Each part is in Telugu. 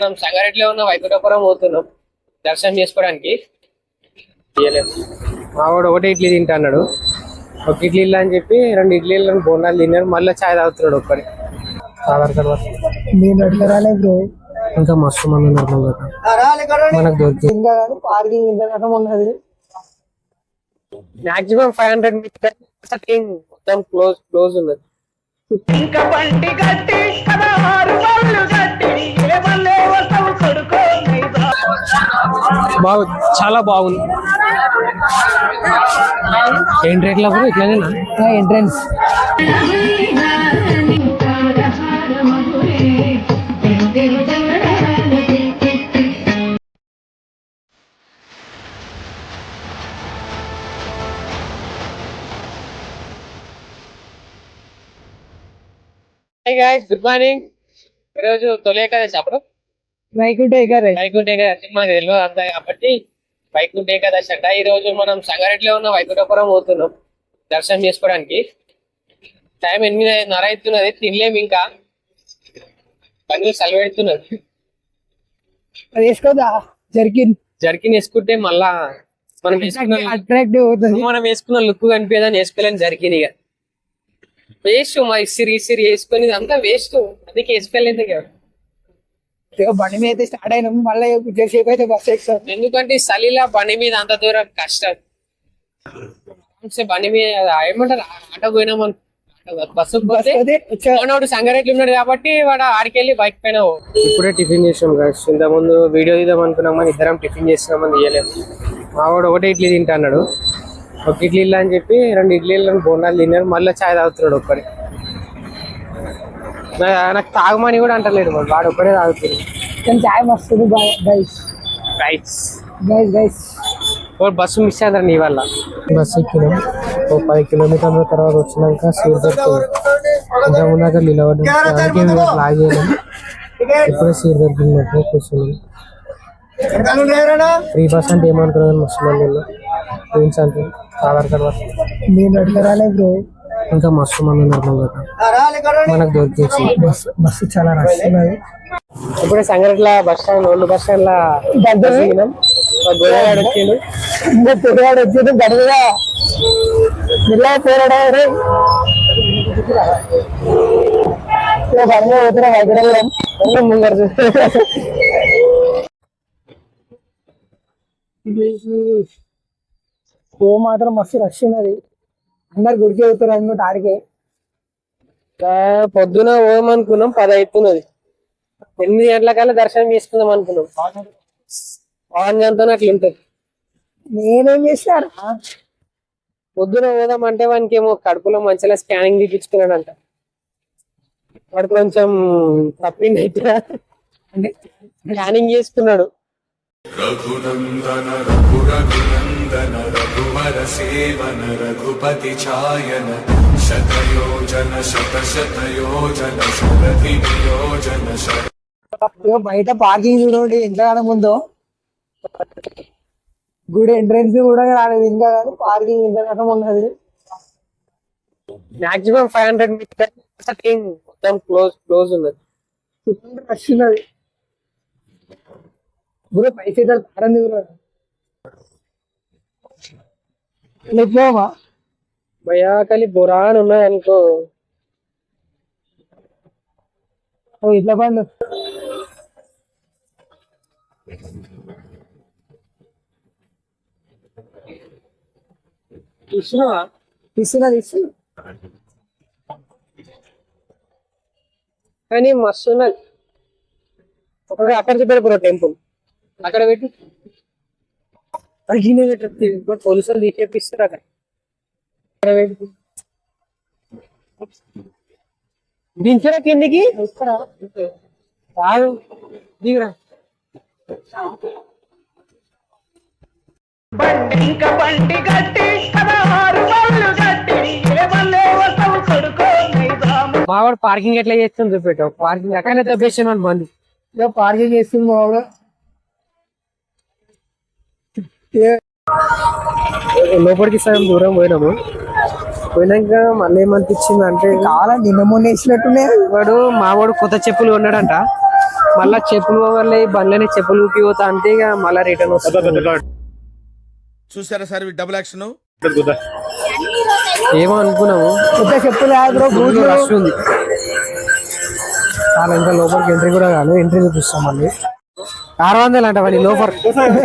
మనం సంగారెడ్డిలో ఉన్న వైకుంఠపురం పోతున్నాం. దర్శనం చేసుకోవడానికి. మావాడు ఒకటే ఇడ్లీ తింటా అన్నాడు. ఒక ఇడ్లీ ఇల్లు అని చెప్పి రెండు ఇడ్లీలను బోండాలు తిన్నాడు. మళ్ళీ చాయ్ తాగుతున్నాడు ఒక్కడే. ఆధార్ కార్డు. నేను ఇంకా మస్తు మంది ఉన్నారు. మనకు దొరికింది. పార్కింగ్ ఉన్నది. మాక్సిమం ఫైవ్ హండ్రెడ్ మీటర్ మొత్తం క్లోజ్ క్లోజ్ ఉన్నది. ఇంకా బండి కట్టి బాగు చాలా బాగుంది. ఏం రేట్ల బ్రో ఇట్లానేనా ఎంట్రన్స్. గాయస్ గుడ్ మార్నింగ్ ఈరోజు తొలి ఏకాదశి అప్పుడు. వైకుంఠ ఎగారే వైకుంఠ ఏకాదశి మనకు తెలియదు అంతా కాబట్టి వైకుంఠ ఏకాదశి అంట. ఈ రోజు మనం సంగారెడ్డిలో ఉన్న వైకుంఠపురం పోతున్నాం. దర్శనం చేసుకోవడానికి. టైం ఎనిమిదిన్నర అవుతున్నది. తినలేము ఇంకా. పనులు సెలవెడుతున్నది అది వేసుకోదా? జరిగిన్ జర్కిన్ వేసుకుంటే మళ్ళా మనం వేసుకున్న అట్రాక్టివ్ అవుతుంది. మనం వేసుకున్న లుక్ కనిపించదని వేసుకోలేని జరికింది ఇక. వేస్ట్ మా ఇసిరి ఇసిరి వేసుకొని అంతా వేస్ట్. అందుకే వేసుకోలేదు ఇక బండి మీద స్టార్ట్ అయినాం. మళ్ళీ జరసేపు అయితే బస్ ఎక్కుతాం ఎందుకంటే చలిలా బండి మీద అంత దూరం కష్టం. బండి మీద ఏమంటారు? ఆటో పోయినాం బస్సు బస్ పోతే సంగారెడ్డి ఉన్నాడు కాబట్టి వాడు ఆడికెళ్ళి బైక్ పైన. ఇప్పుడే టిఫిన్ చేసాం guys. ఇంత ముందు వీడియో తీద్దాం అనుకున్నాం కానీ ఇద్దరం టిఫిన్ చేసినామని తీయలేము మావాడు ఒకటే ఇడ్లీ తింటా అన్నాడు ఒక ఇడ్లీ ఇల్లు అని చెప్పి రెండు ఇడ్లీలను బోండాలు తిన్నాడు మళ్ళీ చాయ్ తాగుతున్నాడు ఒక్కడే. నాకు తాగమని కూడా అంటలేడు వాడు. వాడు ఒక్కడే తాగుతున్నాడు కానీ చాయ్ వస్తుంది గైస్. Rights guys guys. ఓ బస్సు మిస్ అయ్యారు నీ వల్ల? బస్సు ఎక్కినాం. ఓ పది కిలోమీటర్ల తర్వాత వచ్చినాక సీట్ దొరికింది. ఇంకా ఉన్నాక నిలబడి అందుకే లాగ్ చేయలేం ఇప్పుడే సీట్ దొరికింది. కూర్చున్నాం. ఫ్రీ బస్ అంటే ఏమనుకున్నాను మస్తు మంది ఉన్నా అంటే ఆధార్ కార్డు. నేను అట్లా రాలే బ్రో ఇంకా మస్తు మంది ఉన్నారు మనకు దొరికింది బస్ బస్సు చాలా రష్ ఉన్నది. ఇప్పుడే సంగారెడ్డిలో bus stand old bus stand లా దగ్గర గోడవాడు వచ్చిండు. ఇంకా తిరిగాడు వచ్చింది గడువుగా ఇలా పోరాడా రే పని పోతున్నా వైద్యం ముందర చూస్తే ఓ మాత్రం మస్తు రష్ ఉన్నది. అందరు గుడికి అవుతారు అనుకుంటే ఆడికి. పొద్దున పోదామనుకున్నాం పది అవుతున్నది ఎనిమిది గంటల కల్లా దర్శనం చేసుకుందాం అనుకున్నాం. పవన్ గంటతో అట్లా ఉంటది. నేనేం చేస్తారు పొద్దున పోదాం అంటే వానికి ఏమో కడుపులో మంచిగా స్కానింగ్ తీపించుకున్నాడంట వాడు కొంచెం తప్పిందైతే స్కానింగ్ చేసుకున్నాడు. రఘునందన రఘు రఘునందన रघुरघुनन्दन रघुवर सेवन रघुपति चायन शतयोजन शतशतयोजन शरधियोजन शर ఇగో బయట పార్కింగ్ చూడండి ఎంత కాలం ఉందో గుడి ఎంట్రన్స్ కూడా రాలేదు ఇంకా కానీ పార్కింగ్ ఎంత రకం ఉన్నది మాక్సిమం ఫైవ్ హండ్రెడ్ మీటర్ మొత్తం క్లోజ్ క్లోజ్ ఉన్నది చుట్టూ రష్ ఉన్నది గురు పైసలు తారంది గురు లేకపోమా భయా కలి బురాన్ ఉన్నది అనుకో. ఓ ఇట్లా పండు చూసినావా? ఇస్తున్నా ఇస్తున్నా కానీ మస్తు ఉన్నది. అక్కడ చూపెడతారు టెంపుల్. అక్కడ పెట్టి. అడిగిన పెట్టు పోలీసులు తీసేపిస్తారు అక్కడ అక్కడ పెట్టి దించరా కిందికి రాదు దిగురా ఇంకా బండి కట్టి పదహారు బళ్ళు కట్టి ఏ బల్లే వస్తావు కొడుకో మావాడు పార్కింగ్ ఎట్లా చేస్తుంది చూపెట్టావు పార్కింగ్ అక్కడనే తప్పేసాను అని బండి ఇక పార్కింగ్ చేస్తుంది మావాడు లోపలికి సగం దూరం పోయినాము. పోయినాక మళ్ళీ ఏమనిపించింది అంటే చాలా నిన్న మొన్న వేసినట్టునే. వాడు మావాడు కొత్త చెప్పులు కొన్నాడంట. మళ్ళా చెప్పులు పోవాలి బండ్లని చెప్పులు ఊపి పోతా అంటే ఇక మళ్ళా రిటర్న్ వస్తుంది. చూసారా సార్ డబుల్ యాక్షన్ ఏమో అనుకున్నాము. కొత్త చెప్పులు ఉంది. చాలా ఇంకా లోపలికి ఎంట్రీ కూడా కాదు ఎంట్రీ చూపిస్తాం మళ్ళీ. ఆరు వందలు అంట మళ్ళీ లోపర్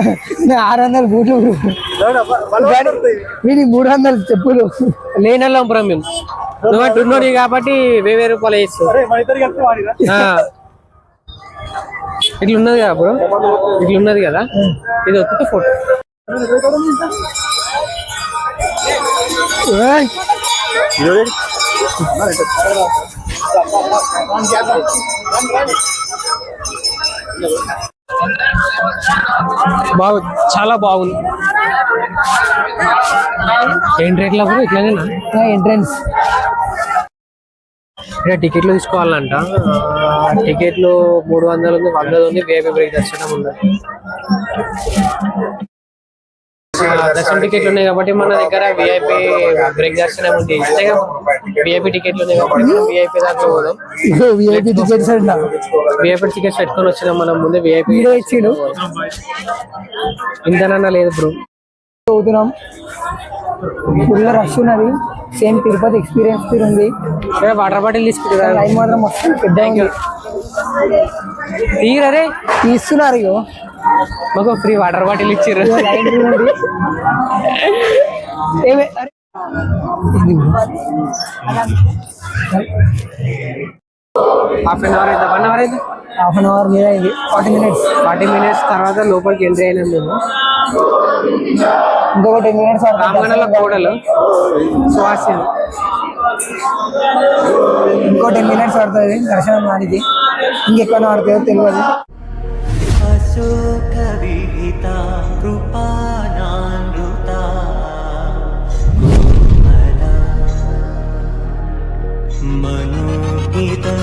ఆరు వందలు బూట్లు వీడికి మూడు వందలు చెప్పులు. లేని వాళ్ళం బ్రో మేము. నువ్వు అంటున్నాడు కాబట్టి వెయ్యి రూపాయలు వేస్తావు ఆ. ఇట్లా ఉన్నది కదా. బ్రో? ఇట్లా ఉన్నది కదా? ఇది ఒత్తితే ఫోటో. ఏయ్, బాగుంది చాలా బాగుంది. ఏంటి రేట్ల బ్రో ఇట్లానేనా ఎంట్రన్స్. ఇక్కడ టికెట్లు తీసుకోవాలంట. టికెట్లు మూడు వందలు ఉంది వంద ఉంది వేపీ బ్రేక్ దర్శనం ఉంది. దర్శనం టికెట్లు ఉన్నాయి కాబట్టి మన దగ్గర విఐపి బ్రేక్ దర్శనం ఉంది. విఐపి టికెట్లు ఉన్నాయి కాబట్టి విఐపి దాంట్లో పోదాం. విఐపి టికెట్స్ అంట. విఐపి టికెట్స్ పెట్టుకొని వచ్చినాం మనం ముందే విఐపి ఇచ్చిండు. ఇంతనన్నా లేదు బ్రో. చదువుతున్నాం ఫుల్ రష్ ఉన్నది. సేమ్ తిరుపతి ఎక్స్పీరియన్స్ తీరు ఉంది. వాటర్ బాటిల్ తీసుకుంటారా లైన్ మాత్రం వస్తుంది పెద్ద తీరరే తీస్తున్నారు ఇగో. మాకు ఫ్రీ వాటర్ బాటిల్ అరే. హాఫ్ అన్ అవర్ అయితే వన్ అవర్ అయితే హాఫ్ అన్ అవర్ మీద అయింది. ఫార్టీ మినిట్స్ ఫార్టీ మినిట్స్ తర్వాత లోపలికి ఎంట్రీ అయినాం మేము. ఇంకొక టెన్ మినిట్స్ రామగణల కోడలు. సువాసిని ఇంకో టెన్ మినిట్స్ పడుతుంది? దర్శనం దానికి ఇంకెక్కడ పడుతుందో తెలియదు. శోకవిహిత కృపానానృత మనోహితం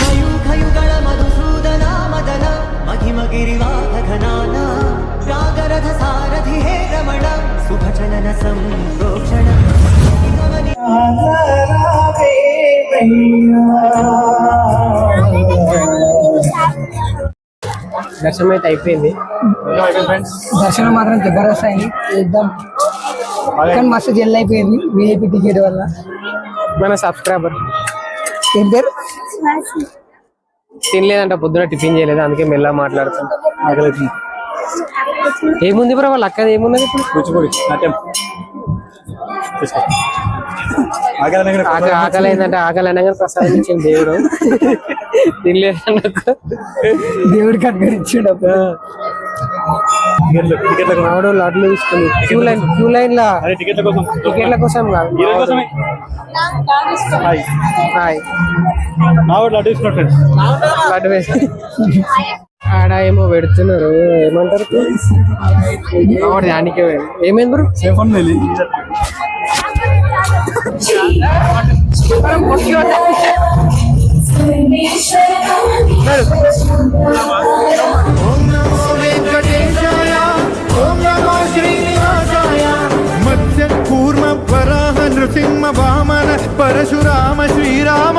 మయూఖయుగళ మధుసూదన మదన మహిమగిరివాహ ఘనాన రాగరథ సారథి హే రమణ శుభచలన సంప్రోక్షణ. దర్శనం అయితే అయిపోయింది. దర్శనం మాత్రం జబర్దస్త్ అయింది. చూద్దాం. కానీ మస్తు జల్ అయిపోయింది విఐపి టికెట్ వల్ల. మన సబ్స్క్రైబర్? ఏం పేరు? తినలేదంట పొద్దున టిఫిన్ చేయలేదు అందుకే మెల్లగా మాట్లాడుతాం ఏముంది బ్రో వాళ్ళ అక్కది ఏమున్నది ఇప్పుడు? కూచిపూడి నాట్యం. ఆకలి ఆకలి ఆకలి అయిందంటే ఆకలి అనగానే ప్రసాదం ఇచ్చింది దేవుడు. అప్పుడు. టికెట్లు టికెట్ల మావాడు లడ్లు తీసుకుంది క్యూ లైన్ క్యూ లైన్ లా అదే టికెట్ల కోసం కాదు. ఆడ ఏమో పెడుతున్నారు. ఏమంటారు? దానికి ఏమైంది బ్రో? సేఫ్ కూర్మ వరాహ నృసింహ వామన పరశురామ శ్రీరామ